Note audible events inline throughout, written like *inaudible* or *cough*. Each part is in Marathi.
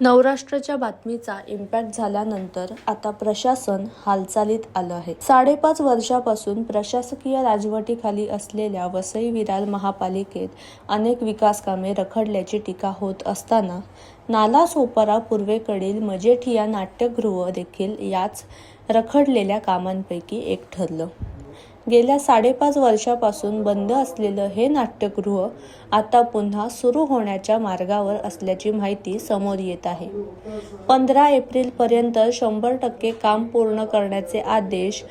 नवराष्ट्राच्या बातमीचा इम्पॅक्ट झाल्यानंतर आता प्रशासन हालचालीत आलं आहे. साडेपाच वर्षापासून प्रशासकीय राजवटीखाली असलेल्या वसई विरार महापालिकेत अनेक विकास कामे रखडल्याची टीका होत असताना नालासोपारा पूर्वेकडील मजेठिया नाट्यगृह देखील याच रखडलेल्या कामांपैकी एक ठरलं. गेल्या साडेपाच वर्षापासून बंद असलेलं हे नाट्यगृह आता पुन्हा सुरू होण्याच्या मार्गावर असल्याची माहिती समोर येत आहे. पंधरा एप्रिलपर्यंत शंभर टक्के काम पूर्ण करण्याचे आदेश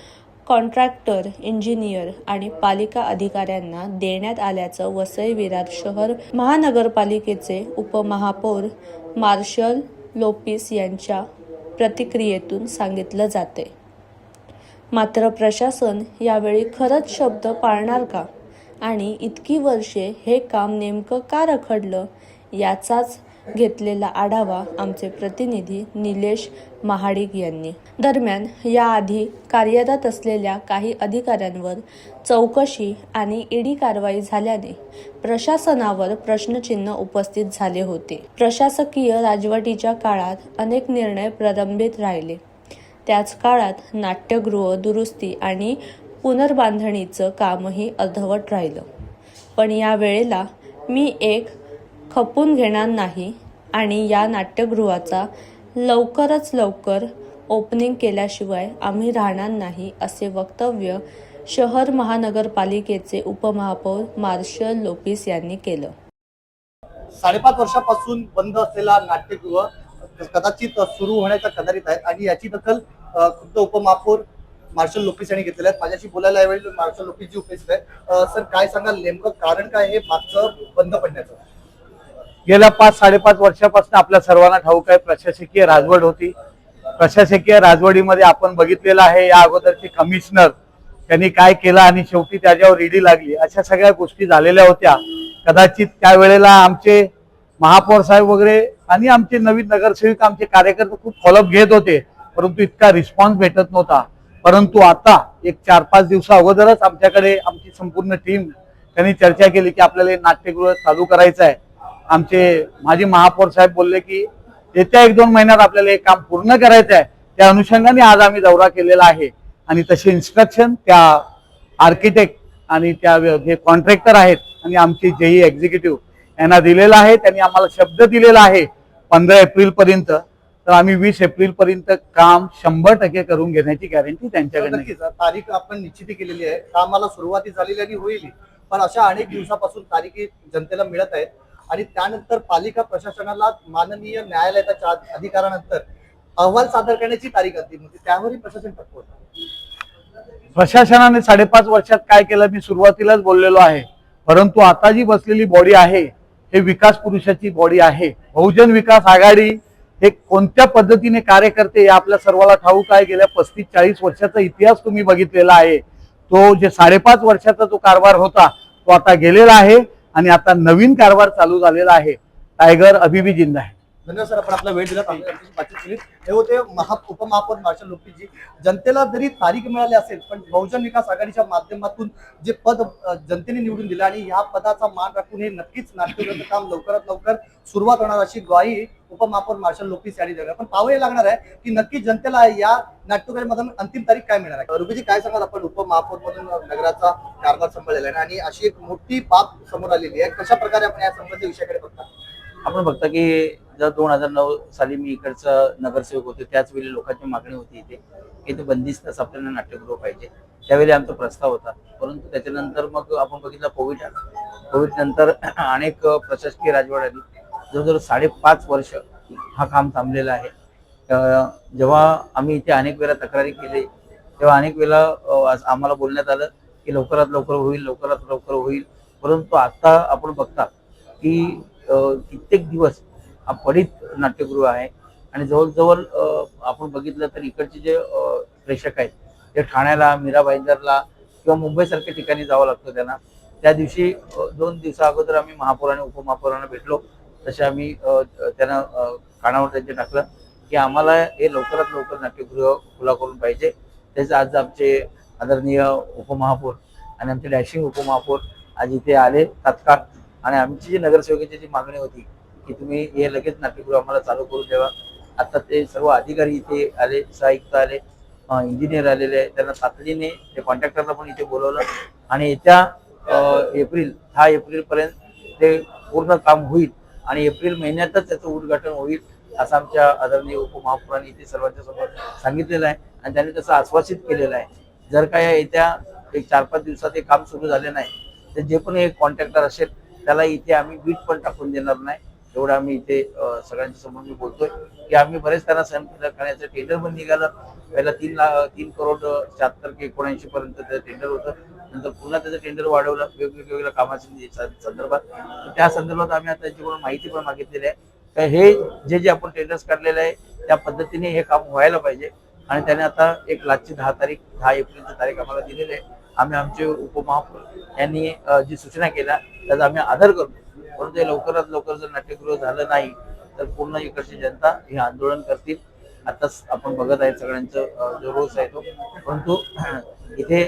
कॉन्ट्रॅक्टर इंजिनियर आणि पालिका अधिकाऱ्यांना देण्यात आल्याचं वसई विरार शहर महानगरपालिकेचे उपमहापौर मार्शल लोपिस यांच्या प्रतिक्रियेतून सांगितलं जाते मात्र प्रशासन यावेळी खरंच शब्द पाळणार का? आणि इतकी वर्षे हे काम नेमकं का रखडलं? याचाच घेतलेला आढावा आमचे प्रतिनिधी निलेश महाडिक यांनी. दरम्यान याआधी कार्यरत असलेल्या काही अधिकाऱ्यांवर चौकशी आणि ईडी कारवाई झाल्याने प्रशासनावर प्रश्नचिन्ह उपस्थित झाले होते. प्रशासकीय राजवटीच्या काळात अनेक निर्णय प्रलंबित राहिले. त्याच काळात नाट्यगृह दुरुस्ती आणि पुनर्बांधणीचं कामही अर्धवट राहिलं. पण या वेळेला मी एक खपून घेणार नाही आणि या नाट्यगृहाचा लवकरच लवकर ओपनिंग केल्याशिवाय आम्ही राहणार नाही असे वक्तव्य शहर महानगरपालिकेचे उपमहापौर मार्शल लोपिस यांनी केलं. साडेपाच वर्षापासून बंद असलेला नाट्यगृह कदाचित सुरू होण्याच्या कदारीत आहेत आणि याची दखल खुद्द उपमहापौर मार्शल लोपीस यांनी घेतलेल्या आहेत माझ्याशी बोलायला यावेळी मार्शल लोपीस जी उपस्थित आहेत. सर काय सांगाल? नेमकं कारण काय हे मागचं बंद पडण्याचं. गेल्या पाच साडेपाच वर्षापासून आपल्या सर्वांना ठाऊक आहे प्रशासकीय राजवट होती. प्रशासकीय राजवडीमध्ये आपण बघितलेलं आहे या अगोदरचे कमिशनर त्यांनी काय केलं आणि शेवटी त्याच्यावर ईडी लागली. अशा सगळ्या गोष्टी झालेल्या होत्या. कदाचित त्यावेळेला आमचे महापौर साहेब वगैरे आणि आमचे नवीन नगरसेवक आमचे कार्यकर्ते खूप फॉलोअप घेत होते परंतु इतका रिस्पॉन्स भेटत नव्हता. परंतु आता एक चार पाच दिवसा अगोदरच आमच्याकडे आमची संपूर्ण टीम त्यांनी चर्चा केली की आपल्याला हे नाट्यगृह चालू करायचं आहे आमचे माजी महापौर साहेब बोलले की येत्या एक दोन महिन्यात आपल्याला हे काम पूर्ण करायचं आहे त्या अनुषंगाने आज आम्ही दौरा केलेला आहे. आणि तसे इन्स्ट्रक्शन त्या आर्किटेक्ट आणि त्या जे कॉन्ट्रॅक्टर आहेत आणि आमचे जेई एक्झिक्युटिव्ह यांना दिलेला आहे त्यांनी आम्हाला शब्द दिलेला आहे पंधरा एप्रिल पर्यंत. तर आम्ही वीस एप्रिल पर्यंत काम शंभर टक्के करून घेण्याची गॅरंटी त्यांच्याकडनं नक्कीच. तारीख आपण निश्चिती केलेली आहे. कामाला सुरुवाती झालेली आणि होईल. पण अशा अनेक दिवसापासून तारीखी जनतेला मिळत आहेत. आणि त्यानंतर पालिका प्रशासनाला माननीय न्यायालयाच्या अधिकारानंतर अहवाल सादर करण्याची तारीख अंतिम होती त्यावरही प्रशासन होतं. प्रशासनाने साडेपाच वर्षात काय केलं? मी सुरुवातीलाच बोललेलो आहे. परंतु आता जी बसलेली बॉडी आहे हे विकास पुरुषाची बॉडी आहे. बहुजन विकास आघाडी हे कोणत्या पद्धतीने कार्य करते हे आपल्या सर्वाला ठाऊक आहे. गेल्या पस्तीस चाळीस वर्षाचा इतिहास तुम्ही बघितलेला आहे. तो जे साडेपाच वर्षाचा जो कारभार होता तो आता गेलेला आहे आणि आता नवीन कारभार चालू झालेला आहे. टायगर अभिबी जिंदा आहे धन्यवाद सर आपण आपला वेळ दिला. बातचीत केली हे होते महा उपमहापौर मार्शल लोपीजी जनतेला जरी तारीख मिळाली असेल पण बहुजन विकास आघाडीच्या माध्यमातून जे पद जनतेने निवडून दिलं आणि या पदाचा मान राखून हे नक्कीच नाट्यगृहाचं काम लवकरात लवकर सुरुवात होणार अशी ग्वाही उपमहापौर मार्शल लोपीस यांनी दिली. पण पाहावे लागणार आहे की नक्की जनतेला या नाट्यगृहामधून अंतिम तारीख काय मिळणार आहे. रुबीजी काय सांगाल आपण उपमहापौर मधून नगराचा कारभार सांभाळलेला आहे? आणि अशी एक मोठी बाब समोर आलेली आहे. कशा प्रकारे आपण या संबंधित विषयाकडे बघता? आपण बघता की जर दोन हजार नऊ साली मी इकडचं नगरसेवक होते त्याचवेळी लोकांची मागणी होती इथे की इथे बंदिस्त असं आपल्याला नाट्यगृह पाहिजे. त्यावेळी आमचा प्रस्ताव होता. परंतु त्याच्यानंतर मग आपण बघितलं कोविड आला. कोविड नंतर *clears throat* अनेक प्रशासकीय राजवट आली जवळजवळ साडेपाच वर्ष हा काम थांबलेला आहे. जेव्हा आम्ही इथे अनेक वेळा तक्रारी केली तेव्हा अनेक वेळा आम्हाला बोलण्यात आलं की लवकरात लवकर होईल लवकरात लवकर होईल. परंतु आता आपण बघता की कित्येक दिवस हा फळीत नाट्यगृह आहे. आणि जवळजवळ आपण बघितलं तर इकडचे जे प्रेक्षक आहेत ते ठाण्याला मीरा भाईंदरला किंवा मुंबईसारख्या ठिकाणी जावं लागतं त्यांना त्या दिवशी दोन दिवसा अगोदर आम्ही महापौर आणि उपमहापौरांना भेटलो. तसे आम्ही त्यांना कानावर त्यांचे टाकलं की आम्हाला हे लवकरात लवकर नाट्यगृह खुला करून पाहिजे. त्याचं आज आमचे आदरणीय उपमहापौर आणि आमचे डॅशिंग उपमहापौर आज इथे आले तात्काळ. आणि आमची जी नगरसेवकेची जी मागणी होती की तुम्ही हे लगेच नाट्यगृह आम्हाला चालू करून द्यावा. आता ते सर्व अधिकारी इथे आले सहायुक्त आले इंजिनियर आलेले आहे त्यांना तातडीने ते कॉन्ट्रॅक्टरला पण इथे बोलवलं. आणि येत्या एप्रिल दहा एप्रिलपर्यंत ते पूर्ण काम होईल. आणि एप्रिल महिन्यातच त्याचं उद्घाटन होईल असं आमच्या आदरणीय उपमहापौरांनी इथे सर्वांच्या समोर सांगितलेलं आहे. आणि त्यांनी तसं आश्वासित केलेलं आहे. जर का या येत्या एक चार पाच दिवसात हे काम सुरू झाले नाही तर जे पण एक कॉन्ट्रॅक्टर असेल त्याला इथे आम्ही वीट पण टाकून देणार नाही. एवढं आम्ही इथे सगळ्यांच्या समोर मी बोलतोय की आम्ही बरेच त्यांना सहन करण्याचं टेंडर पण निघालं. पहिला तीन लाख तीन करोड शहात्तर की एकोणऐंशी पर्यंत त्याचं टेंडर होतं. नंतर पुन्हा त्याचं टेंडर वाढवलं. वेगवेगळ्या कामाच्या संदर्भात. त्या संदर्भात आम्ही आता त्यांच्याकडून माहिती पण मागितलेली आहे. तर हे जे जे आपण टेंडर्स काढलेले आहे त्या पद्धतीने हे काम व्हायला पाहिजे. आणि त्याने आता एक लाखची दहा तारीख दहा एप्रिलची तारीख आम्हाला दिलेली आहे. आम्ही आमचे उपमहापौर यांनी जी सूचना केल्या त्याचा आम्ही आदर करतो. परंतु हे लवकरात लवकर जर नाट्यगृह झालं नाही तर पूर्ण इकडची जनता हे आंदोलन करतील. आताच आपण बघत आहे सगळ्यांचं जो रोष आहे तो. परंतु *clears throat* इथे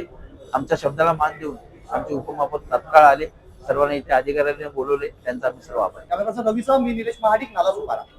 आमच्या शब्दाला मान देऊन आमचे उपमहापौर तात्काळ आले. सर्वांना इथे अधिकाऱ्यांनी बोलवले. त्यांचा आम्ही सर्व आभार. कॅमेरा रवी साहेब मी निलेश महाडिक नाला